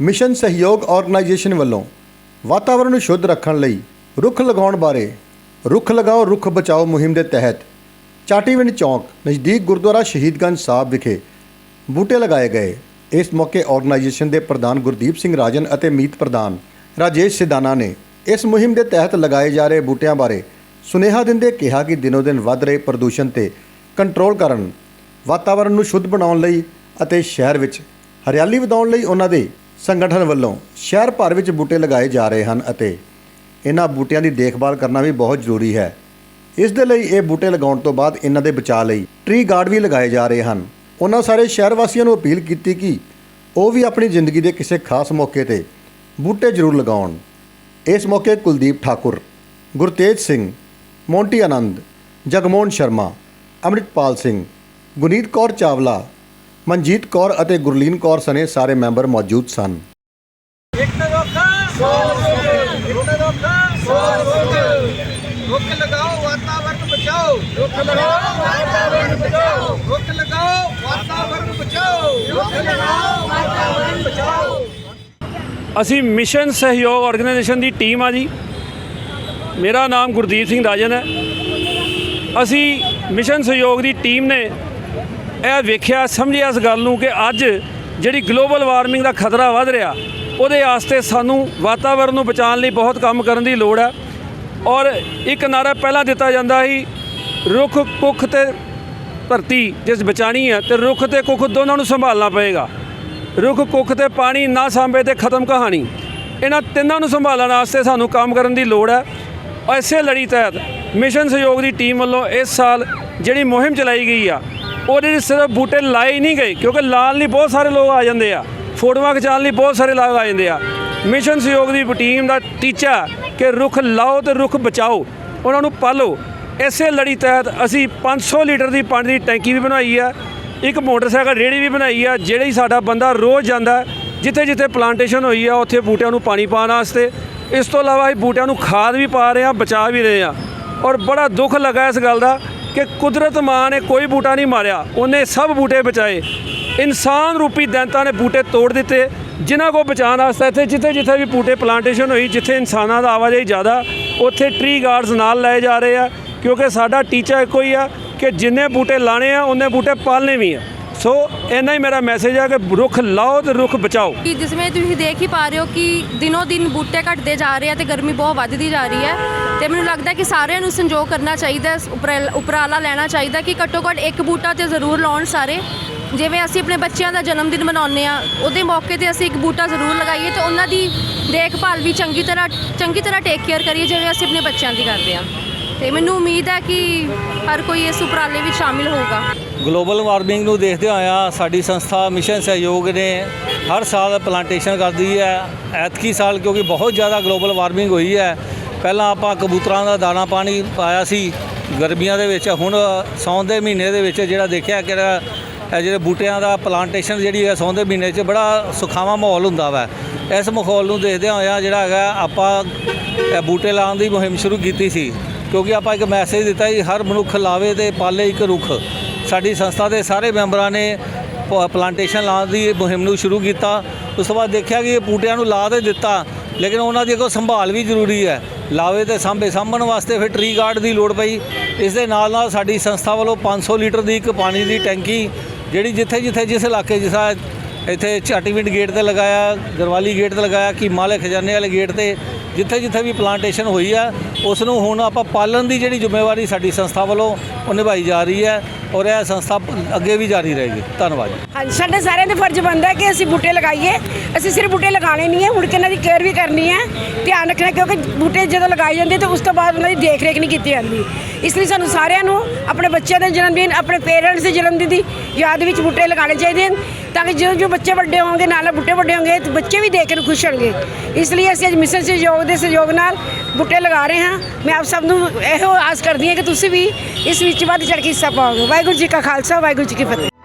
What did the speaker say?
Mission ਸਹਿਯੋਗ organisation ਵੱਲੋਂ ਵਾਤਾਵਰਣ ਨੂੰ ਸ਼ੁੱਧ ਰੱਖਣ ਲਈ ਰੁੱਖ ਲਗਾਉਣ ਬਾਰੇ ਰੁੱਖ ਲਗਾਓ, ਰੁੱਖ ਬਚਾਓ ਮੁਹਿੰਮ ਦੇ ਤਹਿਤ ਚਾਟੀਵਿੰਡ ਚੌਂਕ ਨਜ਼ਦੀਕ ਗੁਰਦੁਆਰਾ ਸ਼ਹੀਦਗੰਜ ਸਾਹਿਬ ਵਿਖੇ ਬੂਟੇ ਲਗਾਏ ਗਏ। ਇਸ ਮੌਕੇ ਆਰਗੇਨਾਈਜੇਸ਼ਨ ਦੇ ਪ੍ਰਧਾਨ ਗੁਰਦੀਪ ਸਿੰਘ ਰਾਜਨ ਅਤੇ ਮੀਤ ਪ੍ਰਧਾਨ ਰਾਜੇਸ਼ ਸਿਦਾਨਾ ਨੇ ਇਸ ਮੁਹਿੰਮ ਦੇ ਤਹਿਤ ਲਗਾਏ ਜਾ ਰਹੇ ਬੂਟਿਆਂ ਬਾਰੇ ਸੁਨੇਹਾ ਦਿੰਦੇ ਕਿਹਾ ਕਿ ਦਿਨੋ ਦਿਨ ਵੱਧ ਰਹੇ ਪ੍ਰਦੂਸ਼ਣ ਤੇ ਕੰਟਰੋਲ ਕਰਨ ਵਾਤਾਵਰਣ ਨੂੰ ਸ਼ੁੱਧ ਬਣਾਉਣ ਲਈ ਅਤੇ ਸ਼ਹਿਰ ਵਿੱਚ ਹਰਿਆਲੀ ਵਧਾਉਣ ਲਈ ਉਹਨਾਂ ਦੇ ਸੰਗਠਨ ਵੱਲੋਂ ਸ਼ਹਿਰ ਭਰ ਵਿੱਚ ਬੂਟੇ ਲਗਾਏ ਜਾ ਰਹੇ ਹਨ ਅਤੇ ਇਹਨਾਂ ਬੂਟਿਆਂ ਦੀ ਦੇਖਭਾਲ ਕਰਨਾ ਵੀ ਬਹੁਤ ਜ਼ਰੂਰੀ ਹੈ। ਇਸ ਦੇ ਲਈ ਇਹ ਬੂਟੇ ਲਗਾਉਣ ਤੋਂ ਬਾਅਦ ਇਹਨਾਂ ਦੇ ਬਚਾਅ ਲਈ ਟਰੀ ਗਾਰਡ ਵੀ ਲਗਾਏ ਜਾ ਰਹੇ ਹਨ। ਉਹਨਾਂ ਸਾਰੇ ਸ਼ਹਿਰ ਵਾਸੀਆਂ ਨੂੰ ਅਪੀਲ ਕੀਤੀ ਕਿ ਉਹ ਵੀ ਆਪਣੀ ਜ਼ਿੰਦਗੀ ਦੇ ਕਿਸੇ ਖਾਸ ਮੌਕੇ ਤੇ ਬੂਟੇ ਜ਼ਰੂਰ ਲਗਾਉਣ। ਇਸ ਮੌਕੇ ਕੁਲਦੀਪ ਠਾਕੁਰ, ਗੁਰਤੇਜ ਸਿੰਘ, ਮੋਂਟੀ ਆਨੰਦ, ਜਗਮੋਹਨ ਸ਼ਰਮਾ, ਅੰਮ੍ਰਿਤਪਾਲ ਸਿੰਘ, ਗੁਨੀਤ ਕੌਰ ਚਾਵਲਾ ਮਨਜੀਤ ਕੌਰ ਅਤੇ ਗੁਰਲੀਨ ਕੌਰ ਸਨੇ ਸਾਰੇ ਮੈਂਬਰ ਮੌਜੂਦ ਸਨ। ਇੱਕ ਰੁੱਖ ਸੌ ਰੁੱਖ ਇੱਕ ਰੁੱਖ ਸੌ ਰੁੱਖ ਰੁੱਖ ਲਗਾਓ ਵਾਤਾਵਰਨ ਬਚਾਓ। ਰੁੱਖ ਲਗਾਓ ਵਾਤਾਵਰਨ ਬਚਾਓ। ਰੁੱਖ ਲਗਾਓ ਵਾਤਾਵਰਨ ਬਚਾਓ। ਰੁੱਖ ਲਗਾਓ ਵਾਤਾਵਰਨ ਬਚਾਓ। ਅਸੀਂ ਮਿਸ਼ਨ ਸਹਿਯੋਗ ਆਰਗੇਨਾਈਜੇਸ਼ਨ ਦੀ ਟੀਮ ਆ ਜੀ। ਮੇਰਾ ਨਾਮ ਗੁਰਦੀਪ ਸਿੰਘ ਰਾਜਨ ਹੈ। ਅਸੀਂ ਮਿਸ਼ਨ ਸਹਿਯੋਗ ਦੀ ਟੀਮ ਨੇ ਇਹ ਵੇਖਿਆ, ਸਮਝਿਆ ਇਸ ਗੱਲ ਨੂੰ ਕਿ ਅੱਜ ਜਿਹੜੀ ਗਲੋਬਲ ਵਾਰਮਿੰਗ ਦਾ ਖਤਰਾ ਵੱਧ ਰਿਹਾ, ਉਹਦੇ ਵਾਸਤੇ ਸਾਨੂੰ ਵਾਤਾਵਰਣ ਨੂੰ ਬਚਾਉਣ ਲਈ ਬਹੁਤ ਕੰਮ ਕਰਨ ਦੀ ਲੋੜ ਹੈ। ਔਰ ਇੱਕ ਨਾਰਾ ਪਹਿਲਾਂ ਦਿੱਤਾ ਜਾਂਦਾ ਸੀ, ਰੁੱਖ, ਕੁੱਖ ਤੇ ਧਰਤੀ ਜਿਸ ਬਚਾਣੀ ਹੈ ਤੇ ਰੁੱਖ ਤੇ ਕੁੱਖ ਦੋਨਾਂ ਨੂੰ ਸੰਭਾਲਣਾ ਪਏਗਾ। ਰੁੱਖ, ਕੁੱਖ ਤੇ ਪਾਣੀ, ਨਾ ਸਾਂਭੇ ਤੇ ਖਤਮ ਕਹਾਣੀ। ਇਹਨਾਂ ਤਿੰਨਾਂ ਨੂੰ ਸੰਭਾਲਣ ਵਾਸਤੇ ਸਾਨੂੰ ਕੰਮ ਕਰਨ ਦੀ ਲੋੜ ਹੈ। ਔਰ ਇਸੇ ਲੜੀ ਤਹਿਤ ਮਿਸ਼ਨ ਸਹਿਯੋਗ ਦੀ ਟੀਮ ਵੱਲੋਂ ਇਸ ਸਾਲ ਜਿਹੜੀ ਮੁਹਿੰਮ ਚਲਾਈ ਗਈ ਆ ਉਹਦੇ ਸਿਰਫ ਬੂਟੇ ਲਾਏ ਨਹੀਂ ਗਏ, ਕਿਉਂਕਿ ਲਾਉਣ ਲਈ ਬਹੁਤ ਸਾਰੇ ਲੋਕ ਆ ਜਾਂਦੇ ਆ। ਫੋਟੋਆਂ ਖਿਚਾਉਣ ਲਈ ਬਹੁਤ ਸਾਰੇ ਲੋਕ ਆ ਜਾਂਦੇ ਆ। ਮਿਸ਼ਨ ਸਹਿਯੋਗ ਦੀ ਟੀਮ ਦਾ ਟੀਚਾ ਕਿ ਰੁੱਖ ਲਾਓ ਤੇ ਰੁੱਖ ਬਚਾਓ, ਉਹਨਾਂ ਨੂੰ ਪਾਲੋ। ਇਸੇ ਲੜੀ ਤਹਿਤ ਅਸੀਂ 500 ਲੀਟਰ ਦੀ ਪਾਣੀ ਦੀ ਟੈਂਕੀ ਵੀ ਬਣਾਈ ਹੈ ਇੱਕ ਮੋਟਰਸਾਈਕਲ ਰੇੜੀ ਵੀ ਬਣਾਈ ਆ, ਜਿਹੜੀ ਸਾਡਾ ਬੰਦਾ ਰੋਜ਼ ਜਾਂਦਾ ਜਿੱਥੇ ਜਿੱਥੇ ਪਲਾਂਟੇਸ਼ਨ ਹੋਈ ਆ, ਉੱਥੇ ਬੂਟਿਆਂ ਨੂੰ ਪਾਣੀ ਪਾਉਣ ਵਾਸਤੇ। ਇਸ ਤੋਂ ਇਲਾਵਾ ਅਸੀਂ ਬੂਟਿਆਂ ਨੂੰ ਖਾਦ ਵੀ ਪਾ ਰਹੇ ਆ, ਬਚਾ ਵੀ ਰਹੇ ਆ। ਔਰ ਬੜਾ ਦੁੱਖ ਲੱਗਾ ਇਸ ਗੱਲ ਦਾ ਕਿ ਕੁਦਰਤ ਮਾਂ ਨੇ ਕੋਈ ਬੂਟਾ ਨਹੀਂ ਮਾਰਿਆ, ਉਹਨੇ ਸਭ ਬੂਟੇ ਬਚਾਏ। ਇਨਸਾਨ ਰੂਪੀ ਦੈਂਤਾਂ ਨੇ ਬੂਟੇ ਤੋੜ ਦਿੱਤੇ, ਜਿਨ੍ਹਾਂ ਕੋ ਬਚਾਉਣ ਵਾਸਤੇ ਇੱਥੇ ਜਿੱਥੇ ਜਿੱਥੇ ਵੀ ਬੂਟੇ ਪਲਾਂਟੇਸ਼ਨ ਹੋਈ, ਜਿੱਥੇ ਇਨਸਾਨਾਂ ਦਾ ਆਵਾਜਾਈ ਜ਼ਿਆਦਾ, ਉੱਥੇ ਟਰੀ ਗਾਰਡਸ ਨਾਲ ਲਏ ਜਾ ਰਹੇ ਆ, ਕਿਉਂਕਿ ਸਾਡਾ ਟੀਚਾ ਇੱਕੋ ਹੀ ਆ ਕਿ ਜਿੰਨੇ ਬੂਟੇ ਲਾਣੇ ਆ, ਉਹਨੇ ਬੂਟੇ ਪਾਲਣੇ ਵੀ ਆ। ਸੋ ਇੰਨਾ ਹੀ ਮੇਰਾ ਮੈਸੇਜ ਹੈ ਕਿ ਰੁੱਖ ਲਾਓ ਤੇ ਰੁੱਖ ਬਚਾਓ। ਕਿ ਜਿਸमें ਤੁਸੀਂ ਦੇਖ ਹੀ ਪਾ ਰਹੇ ਹੋ ਕਿ ਦਿਨੋ ਦਿਨ ਬੂਟੇ ਘਟਦੇ ਜਾ ਰਹੇ ਆ ਤੇ ਗਰਮੀ ਬਹੁਤ ਵੱਧਦੀ ਜਾ ਰਹੀ ਹੈ। ਤੇ ਮੈਨੂੰ ਲੱਗਦਾ ਕਿ ਸਾਰਿਆਂ ਨੂੰ ਸੰਜੋਗ ਕਰਨਾ ਚਾਹੀਦਾ ਹੈ, ਉਪਰਾਲਾ ਲੈਣਾ ਚਾਹੀਦਾ ਕਿ ਘੱਟੋ ਘੱਟ ਇੱਕ ਬੂਟਾ ਤੇ ਜ਼ਰੂਰ ਲਾਉਣ ਸਾਰੇ। ਜਿਵੇਂ ਅਸੀਂ ਆਪਣੇ ਬੱਚਿਆਂ ਦਾ ਜਨਮ ਦਿਨ ਮਨਾਉਂਦੇ ਆ ਉਹਦੇ ਮੌਕੇ ਤੇ ਅਸੀਂ ਇੱਕ ਬੂਟਾ ਜ਼ਰੂਰ ਲਗਾਈਏ ਤੇ ਉਹਨਾਂ ਦੀ ਦੇਖਭਾਲ ਵੀ ਚੰਗੀ ਤਰ੍ਹਾਂ ਚੰਗੀ ਤਰ੍ਹਾਂ ਟੇਕ ਕੇਅਰ ਕਰੀਏ ਜਿਵੇਂ ਅਸੀਂ ਆਪਣੇ ਬੱਚਿਆਂ ਦੀ ਕਰਦੇ ਆ ਤੇ ਮੈਨੂੰ ਉਮੀਦ ਹੈ ਕਿ ਹਰ ਕੋਈ ਇਸ ਉਪਰਾਲੇ ਵਿੱਚ ਸ਼ਾਮਿਲ ਹੋਊਗਾ। ਗਲੋਬਲ ਵਾਰਮਿੰਗ ਨੂੰ ਦੇਖਦੇ ਹੋਇਆ ਸਾਡੀ ਸੰਸਥਾ ਮਿਸ਼ਨ ਸਹਿਯੋਗ ਨੇ ਹਰ ਸਾਲ ਪਲਾਂਟੇਸ਼ਨ ਕਰਦੀ ਹੈ। ਐਤਕੀ ਸਾਲ ਕਿਉਂਕਿ ਬਹੁਤ ਜ਼ਿਆਦਾ ਗਲੋਬਲ ਵਾਰਮਿੰਗ ਹੋਈ ਹੈ, ਪਹਿਲਾਂ ਆਪਾਂ ਕਬੂਤਰਾਂ ਦਾ ਦਾਣਾ ਪਾਣੀ ਪਾਇਆ ਸੀ, ਗਰਮੀਆਂ ਦੇ ਵਿੱਚ, ਹੁਣ ਸੌਣ ਦੇ ਮਹੀਨੇ ਦੇ ਵਿੱਚ ਜਿਹੜਾ ਦੇਖਿਆ ਕਿ ਇਹ ਜਿਹੜੇ ਬੂਟਿਆਂ ਦਾ ਪਲਾਂਟੇਸ਼ਨ ਜਿਹੜੀ ਹੈ ਸੌਣ ਦੇ ਮਹੀਨੇ 'ਚ ਬੜਾ ਸੁਖਾਵਾਂ ਮਾਹੌਲ ਹੁੰਦਾ ਵਾ। ਇਸ ਮਾਹੌਲ ਨੂੰ ਦੇਖਦੇ ਹੋਇਆ ਜਿਹੜਾ ਹੈਗਾ, ਆਪਾਂ ਬੂਟੇ ਲਾਉਣ ਦੀ ਮੁਹਿੰਮ ਸ਼ੁਰੂ ਕੀਤੀ ਸੀ। ਕਿਉਂਕਿ ਆਪਾਂ ਇੱਕ ਮੈਸੇਜ ਦਿੱਤਾ ਜੀ, ਹਰ ਮਨੁੱਖ ਲਾਵੇ ਤੇ ਪਾਲੇ ਇੱਕ ਰੁੱਖ। ਸਾਡੀ ਸੰਸਥਾ ਦੇ ਸਾਰੇ ਮੈਂਬਰਾਂ ਨੇ ਪਲਾਂਟੇਸ਼ਨ ਲਾਉਣ ਦੀ ਮੁਹਿੰਮ ਨੂੰ ਸ਼ੁਰੂ ਕੀਤਾ। ਉਸ ਤੋਂ ਬਾਅਦ ਦੇਖਿਆ ਕਿ ਇਹ ਬੂਟਿਆਂ ਨੂੰ ਲਾ ਤੇ ਦਿੱਤਾ। ਲੇਕਿਨ ਉਹਨਾਂ ਦੀ ਕੋਈ ਸੰਭਾਲ ਵੀ ਜ਼ਰੂਰੀ ਹੈ। ਲਾਵੇ ਤੇ ਸਾਂਭੇ ਸਾਂਭਣ ਵਾਸਤੇ ਫਿਰ ਟਰੀ ਗਾਰਡ ਦੀ ਲੋੜ ਪਈ। ਇਸ ਦੇ ਨਾਲ ਨਾਲ ਸਾਡੀ ਸੰਸਥਾ ਵੱਲੋਂ 500 ਲੀਟਰ ਦੀ ਇੱਕ ਪਾਣੀ ਦੀ ਟੈਂਕੀ, ਜਿਹੜੀ ਜਿੱਥੇ ਜਿੱਥੇ ਜਿਸ ਇਲਾਕੇ ਜਿਸ ਤਰ੍ਹਾਂ ਇੱਥੇ ਚਾਟੀਵਿੰਡ ਗੇਟ ਤੇ ਲਗਾਇਆ, ਗਰਵਾਲੀ ਗੇਟ ਤੇ ਲਗਾਇਆ ਕਿ ਮਾਲੇ ਖਜ਼ਾਨੇ ਵਾਲੇ ਗੇਟ ਤੇ ਜਿੱਥੇ ਜਿੱਥੇ ਵੀ ਪਲਾਂਟੇਸ਼ਨ ਹੋਈ ਆ ਉਸ ਨੂੰ ਹੁਣ ਆਪਾਂ ਪਾਲਣ ਦੀ ਜਿਹੜੀ ਜ਼ਿੰਮੇਵਾਰੀ ਸਾਡੀ ਸੰਸਥਾ ਵੱਲੋਂ ਉਹ ਨਿਭਾਈ ਜਾ ਰਹੀ ਹੈ ਔਰ ਇਹ ਸੰਸਥਾ ਅੱਗੇ ਵੀ ਜਾਰੀ ਰਹੇਗੀ। ਧੰਨਵਾਦ ਹਾਂਜੀ, ਸਾਡੇ ਸਾਰਿਆਂ ਦਾ ਫਰਜ਼ ਬਣਦਾ ਕਿ ਅਸੀਂ ਬੂਟੇ ਲਗਾਈਏ। ਅਸੀਂ ਸਿਰਫ ਬੂਟੇ ਲਗਾਉਣੇ ਨਹੀਂ ਹੈ ਮੁੜ ਕੇ ਇਹਨਾਂ ਦੀ ਕੇਅਰ ਵੀ ਕਰਨੀ ਹੈ। ਧਿਆਨ ਰੱਖਣਾ, ਕਿਉਂਕਿ ਬੂਟੇ ਜਦੋਂ ਲਗਾਏ ਜਾਂਦੇ ਤਾਂ ਉਸ ਤੋਂ ਬਾਅਦ ਉਹਨਾਂ ਦੀ ਦੇਖ ਰੇਖ ਨਹੀਂ ਕੀਤੀ ਜਾਂਦੀ। ਇਸ ਲਈ ਸਾਨੂੰ ਸਾਰਿਆਂ ਨੂੰ, ਆਪਣੇ ਬੱਚਿਆਂ ਦੇ ਜਨਮ ਦਿਨ ਆਪਣੇ ਪੇਰੈਂਟਸ ਦੇ ਜਨਮ ਦਿਨ ਦੀ ਯਾਦ ਵਿੱਚ ਬੂਟੇ ਲਗਾਉਣੇ ਚਾਹੀਦੇ ਹਨ। ਤਾਂ ਕਿ ਜਦੋਂ ਜੋ ਬੱਚੇ ਵੱਡੇ ਹੋਣਗੇ, ਨਾਲ ਨਾਲ ਬੂਟੇ ਵੱਡੇ ਹੋਣਗੇ, ਤਾਂ ਬੱਚੇ ਵੀ ਦੇਖ ਕੇ ਖੁਸ਼ ਹੋਣਗੇ। ਇਸ ਲਈ ਅਸੀਂ ਅੱਜ ਮਿਸ਼ਨ ਸਹਿਯੋਗ ਦੇ ਸਹਿਯੋਗ ਨਾਲ ਬੂਟੇ ਲਗਾ ਰਹੇ ਹਾਂ। ਮੈਂ ਆਪ ਸਭ ਨੂੰ ਇਹੋ ਆਸ ਕਰਦੀ ਹਾਂ ਕਿ ਤੁਸੀਂ ਵੀ ਇਸ ਵਿੱਚ ਵੱਧ ਚੜ੍ਹ ਕੇ ਹਿੱਸਾ ਪਾਓਗੇ। ਵਾਹਿਗੁਰੂ ਜੀ ਕਾ ਖਾਲਸਾ, ਵਾਹਿਗੁਰੂ ਜੀ ਕੀ ਫਤਿਹ।